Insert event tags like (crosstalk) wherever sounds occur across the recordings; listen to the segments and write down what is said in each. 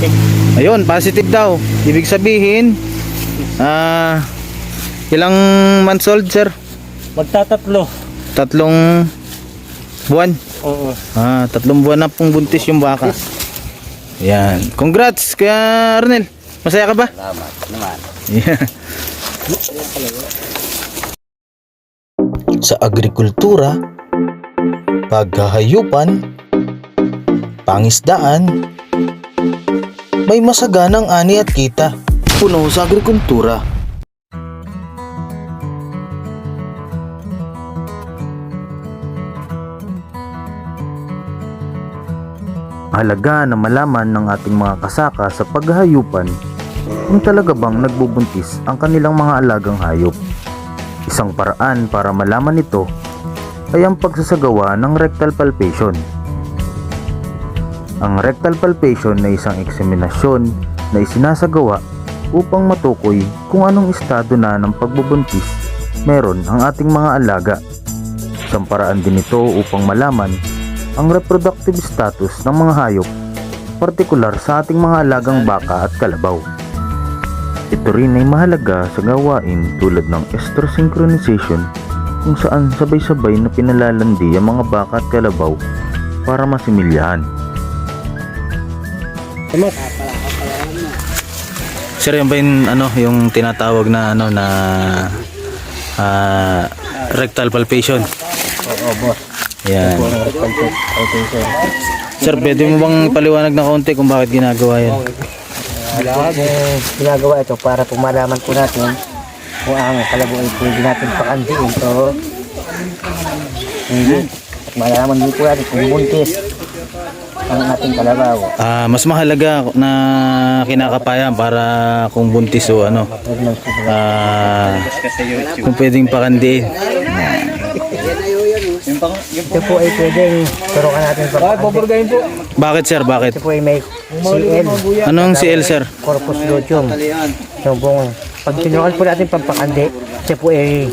positive. Ayun, positive daw. Ibig sabihin, ah, ilang months old, sir? Magtatatlo. Tatlong buwan. Oo. Ah, tatlong buwan na pong buntis yung baka. Yan. Congrats, Kuya Arnel. Masaya ka ba? Salamat naman. Yeah. Sa agrikultura, paghahayupan, pangisdaan, may masaganang ani at kita. Puno sa agrikultura. Halaga na malaman ng ating mga kasaka sa paghahayupan kung talaga bang nagbubuntis ang kanilang mga alagang hayop. Isang paraan para malaman ito ay ang pagsasagawa ng rectal palpation. Ang rectal palpation ay isang eksaminasyon na isinasagawa upang matukoy kung anong estado na ng pagbubuntis meron ang ating mga alaga. Isang paraan din ito upang malaman ang reproductive status ng mga hayop, partikular sa ating mga alagang baka at kalabaw. Ito rin ay mahalaga sa gawain tulad ng estrosynchronization kung saan sabay-sabay na pinalalandi ang mga baka at kalabaw para masimilyahan. Sir, yan ba yung, ano, yung tinatawag na ano na ah, rectal palpation? Oo, boss. Yan. Sir. Pwede mo bang paliwanag na kaunti kung bakit ginagawa yan? Lahat eh, ginagawa ito para po malaman po natin kung ang kalabo ay pwede natin pakandiin to. Hindi. At malaman din po natin kung buntis ang ating kalabaw. Ah, mas mahalaga na kinakapayan para kung buntis o ano. Ah, kung pwedeng pakandiin. Ito po ay pwedeng turukan natin pagkakandiin. po. Bakit sir? Bakit? Ito po ay may CL, Anong CL sir? corpus luteum. So kung pag tinurukan po natin pampakandi, ito po ay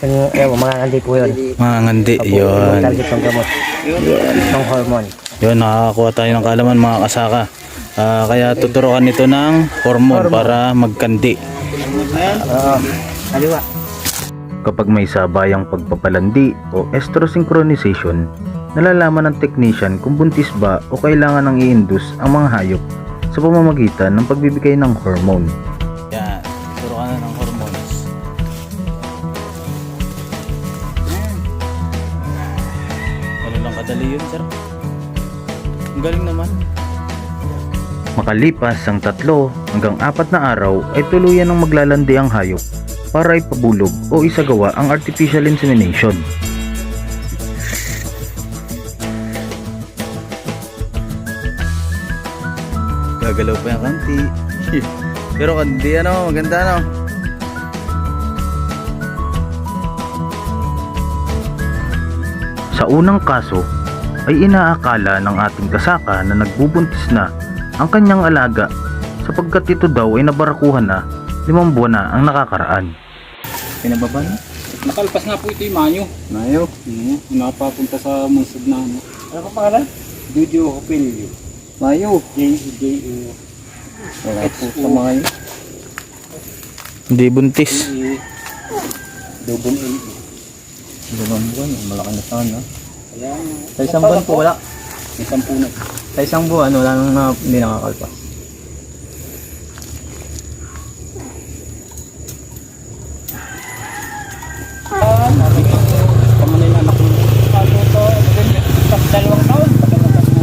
yung, eh, mga kandi po yun. Mga ngandi. Yung Yun. target ng gamot. Ng hormone. Yun, nakakakuha tayo ng kalaman mga kasaka. Ah, kaya tuturukan nito ng hormone para magkandi. Oo. Kaliwa. Kapag may sabayang pagpapalandi o estrosynchronization, nalalaman ng technician kung buntis ba o kailangan ng i-induce ang mga hayop sa pamamagitan ng pagbibigay ng hormone. Yan, na ng hormones. Ano lang kadali yun, sir? Ang galing naman. Makalipas ang tatlo hanggang apat na araw ay tuluyan ng maglalandi ang hayop para ipabulog o isagawa ang artificial insemination. Gagalaw pa yung kanti. (laughs) Pero kanti ano, maganda no? Sa unang kaso, ay inaakala ng ating kasaka na nagbubuntis na ang kanyang alaga sapagkat ito daw ay nabarakuhan na limang buwan na ang nakakaraan. Pinababa na? Nakalpas nga po ito yung Mayo. Mayo. Oo, napapunta sa Mansud na ano. Ano pa pangalan? Jojo Hopelio. Mayo. J, J, O. Wala po sa mga yun. Hindi buntis. Double L. Limang buwan, malaki na sana. Kaya, Sa isang buwan po wala. may sampu na. Sa isang buwan, wala nang na, hindi nakakalpas. Pamanay na anak ko. Ano to? Tapos dalawang taon. Pagkalapas na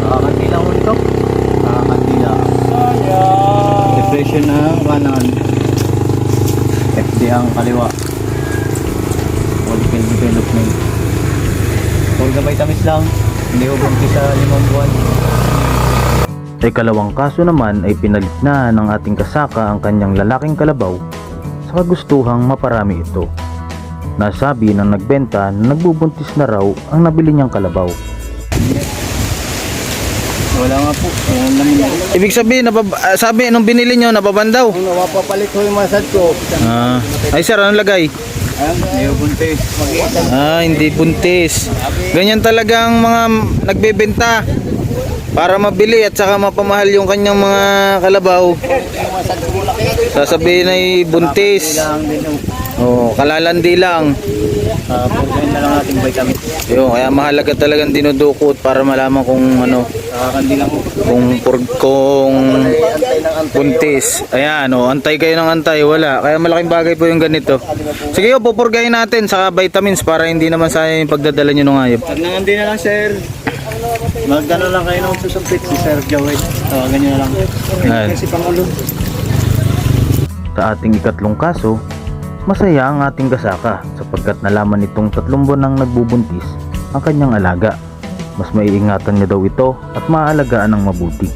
Nakakanti lang ulit ito. Nakakanti lang. Sayang. Depression na kanan. FD ang kaliwa. Follicle development. Kung gabay tamis lang, hindi ko sa limang buwan. Ikalawang kaso naman ay pinalit na ng ating kasaka ang kanyang lalaking kalabaw sa kagustuhang maparami ito. Nasabi ng nagbenta na nagbubuntis na raw ang nabili niyang kalabaw. Wala nga po. Walang lamin na. Ibig sabihin, nabab- ah, sabi, nung binili nyo, nababandaw. Kung nawapapalit ko yung masad ko. Ah. Ay sir, anong lagay? Ayan, ayaw buntis. Ah, hindi buntis. Ganyan talaga ang mga nagbebenta. Para mabili at saka mapamahal yung kanyang mga kalabaw. Sasabihin ay buntis. Kailangan din yung Oh, kalalandi lang. uh, pagkain na lang natin vitamin. Yun, kaya mahalaga talagang dinudukot para malaman kung ano. Kung kung buntis. Ayan, oh, antay kayo ng antay, wala. Kaya malaking bagay po yung ganito. Sige, oh, pupurgahin natin sa vitamins para hindi naman sayang yung pagdadala nyo ng hayop. Pag nangandi na lang, sir. Magdano lang kayo ng susumpit si Sir Joey. Tawagan nyo na lang. Ayan. Kasi Pangulo. Sa ating ikatlong kaso, masaya ang ating kasaka sapagkat nalaman nitong tatlong buwan nang nagbubuntis ang kanyang alaga. Mas maiingatan niya daw ito at maaalagaan ng mabuti.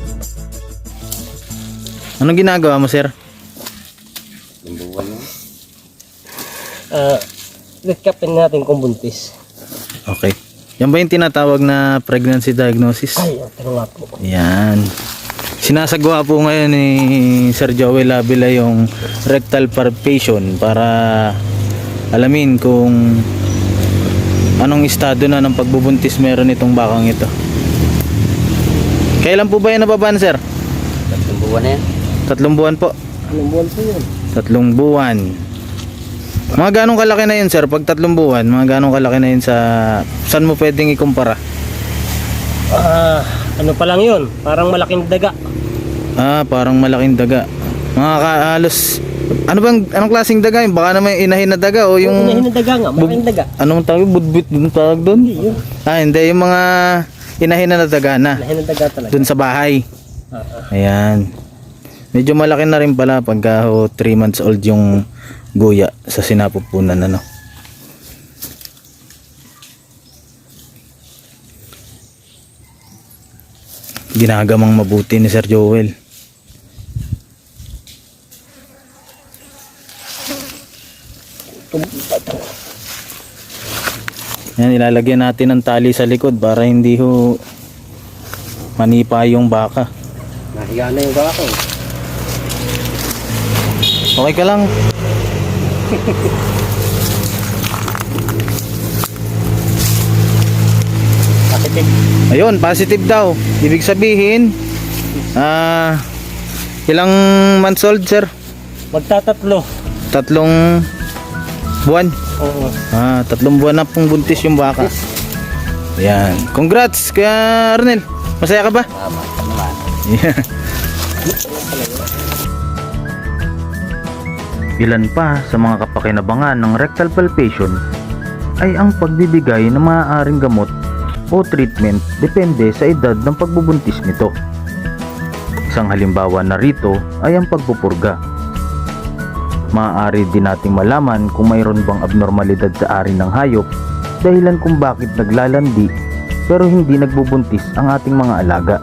Anong ginagawa mo, sir? Ah, recapin natin kung buntis. Okay. Yan ba yung tinatawag na pregnancy diagnosis? Ay, nga po. Yan. Sinasagawa po ngayon ni Sir Joel Avila yung rectal palpation para alamin kung anong estado na ng pagbubuntis meron itong bakang ito. Kailan po ba yan nababan, sir? Tatlong buwan na yan. Tatlong buwan po. Anong buwan po yun? Tatlong buwan. Mga ganong kalaki na yun, sir? Pag tatlong buwan, mga ganong kalaki na yun sa... Saan mo pwedeng ikumpara? Ah, ano pa lang yun? Parang malaking daga. Ah, parang malaking daga. Mga kahalos... Ano bang, anong klaseng daga yun? Baka naman yung inahin na daga o Yung inahin na daga nga, malaking daga. Anong tawag? Budbut yung tawag doon? Hindi yun. Ah, hindi. Yung mga inahin na daga na. Inahin na daga talaga. Doon sa bahay. Ah, ah. Ayan. Medyo malaki na rin pala pagka 3 months old yung guya sa sinapupunan ano. Ginagamang mabuti ni Sir Joel. Yan, ilalagyan natin ng tali sa likod para hindi ho manipa yung baka. Nahiya na yung baka ko. Okay ka lang. Positive. Ayun, positive daw. Ibig sabihin, ah, ilang months old, sir? Magtatatlo. Tatlong buwan. Oo. Ah, tatlong buwan na pong buntis yung baka. Yan. Congrats, kaya Arnel. Masaya ka ba? Tama, tama. Yeah. Ilan pa sa mga kapakinabangan ng rectal palpation ay ang pagbibigay ng maaaring gamot o treatment depende sa edad ng pagbubuntis nito. Isang halimbawa na rito ay ang pagpupurga. Maaari din nating malaman kung mayroon bang abnormalidad sa ari ng hayop dahilan kung bakit naglalandi pero hindi nagbubuntis ang ating mga alaga.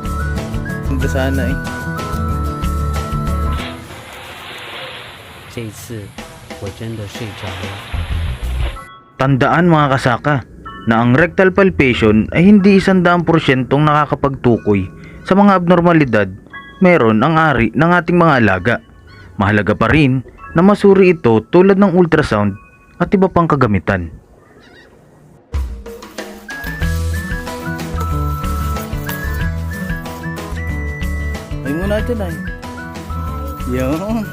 Ganda sana eh. 这一次我真的睡着了。 Tandaan mga kasaka na ang rectal palpation ay hindi isandaan porsyentong nakakapagtukoy sa mga abnormalidad meron ang ari ng ating mga alaga. Mahalaga pa rin na masuri ito tulad ng ultrasound at iba pang kagamitan. Ay muna dyan ay. Yun.